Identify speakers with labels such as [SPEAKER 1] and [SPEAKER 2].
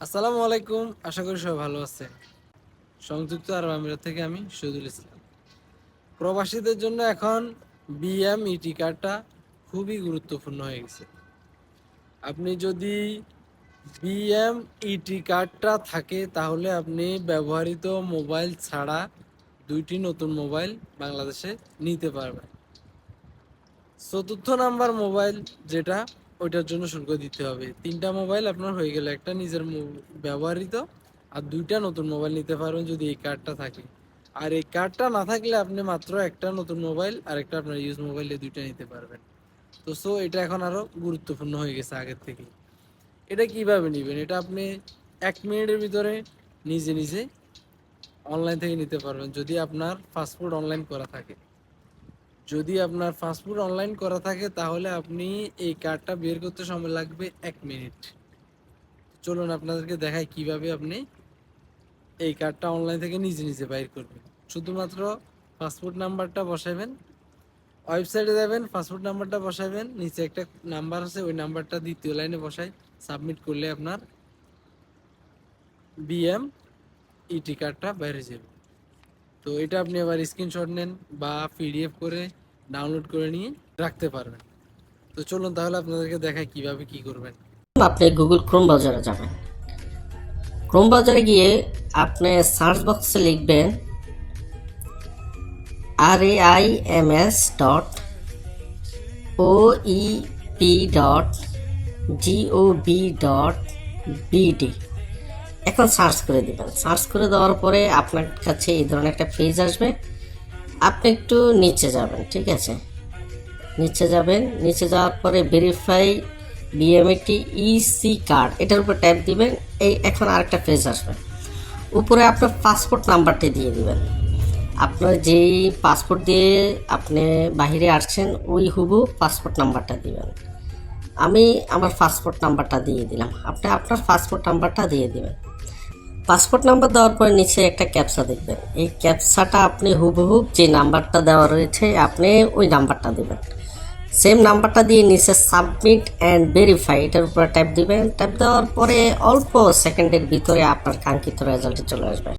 [SPEAKER 1] আসসালামু আলাইকুম, আশা করি সবাই ভালো আছেন। সংযুক্ত আরব আমিরাত থেকে আমি শহীদুল ইসলাম। প্রবাসীদের জন্য এখন বিএম ইটি কার্ডটা খুবই গুরুত্বপূর্ণ হয়ে গেছে। আপনি যদি বিএম ইটি কার্ডটা থাকে, তাহলে আপনি ব্যবহৃত মোবাইল ছাড়া দুইটি নতুন মোবাইল বাংলাদেশে নিতে পারবেন। চতুর্থ নাম্বার মোবাইল যেটা ওইটার জন্য শুল্ক দিতে হবে। তিনটা মোবাইল আপনার হয়ে গেলে, একটা নিজের ব্যবহৃত আর দুইটা নতুন মোবাইল নিতে পারবেন যদি এই কার্ডটা থাকে। আর এই কার্ডটা না থাকলে আপনি মাত্র একটা নতুন মোবাইল আর একটা আপনার ইউজ মোবাইল দুইটা নিতে পারবেন। তো সো এটা এখন আরও গুরুত্বপূর্ণ হয়ে গেছে আগের থেকে এটা কীভাবে নেবেন? এটা আপনি এক মিনিটের ভিতরে নিজে নিজে অনলাইন থেকে নিতে পারবেন, যদি আপনার পাসপোর্ট অনলাইন করা থাকে। যদি আপনার পাসপোর্ট অনলাইন করা থাকে, তাহলে আপনি এই কার্ডটা বের করতে সময় লাগবে এক মিনিট। চলুন আপনাদেরকে দেখাই কীভাবে আপনি এই কার্ডটা অনলাইন থেকে নিজে নিজে বাইর করবেন। শুধুমাত্র পাসপোর্ট নাম্বারটা বসাবেন, ওয়েবসাইটে যাবেন, পাসপোর্ট নাম্বারটা বসাবেন, নিচে একটা নাম্বার আছে, ওই নাম্বারটা দ্বিতীয় লাইনে বসাই সাবমিট করলে আপনার বিএম ইটি কার্ডটা বাইরে যাবে। তো এটা আপনি আবার স্ক্রিনশট নেন বা পিডিএফ করে ডাউনলোড করে নিয়ে রাখতে পারবেন। তো চলুন তাহলে আপনাদেরকে দেখাই কীভাবে কি করবেন।
[SPEAKER 2] আপনি গুগল ক্রোম ব্রাউজারে যাবেন। ক্রোম ব্রাউজারে গিয়ে আপনি সার্চ বক্সে লিখবেন R A I M S dot O E P dot G O V dot B D এখন সার্চ করে দিবেন। সার্চ করে দেওয়ার পরে আপনার কাছে এই ধরনের একটা পেজ আসবে। আপনি একটু নিচে যাবেন, ঠিক আছে? নিচে যাবেন, নিচে যাওয়ার পরে ভেরিফাই বিএমএটি ইসি কার্ড এটার উপর ট্যাপ দিবেন, এই এখন আরেকটা পেজ আসবে। উপরে আপনার পাসপোর্ট নাম্বারটি দিয়ে দিবেন। আপনার যেই পাসপোর্ট দিয়ে আপনি বাইরে আসছেন, ওই হুবু পাসপোর্ট নাম্বারটা দিবেন। আমি আমার পাসপোর্ট নাম্বারটা দিয়ে দিলাম। আপনি আপনার পাসপোর্ট নাম্বারটা দিয়ে দিবেন। পাসপোর্ট নাম্বার দেওয়ার পরে নিচে একটা ক্যাপসা দেখবেন। এই ক্যাপসাটা আপনি হুবহু যে নাম্বারটা দেওয়া রয়েছে, আপনি ওই নাম্বারটা দেবেন। সেম নাম্বারটা দিয়ে নিচে সাবমিট অ্যান্ড ভেরিফাই, এটার উপরে ট্যাপ দিবেন। ট্যাপ দেওয়ার পরে অল্প সেকেন্ডের ভিতরে আপনার কাঙ্ক্ষিত রেজাল্টে চলে আসবে।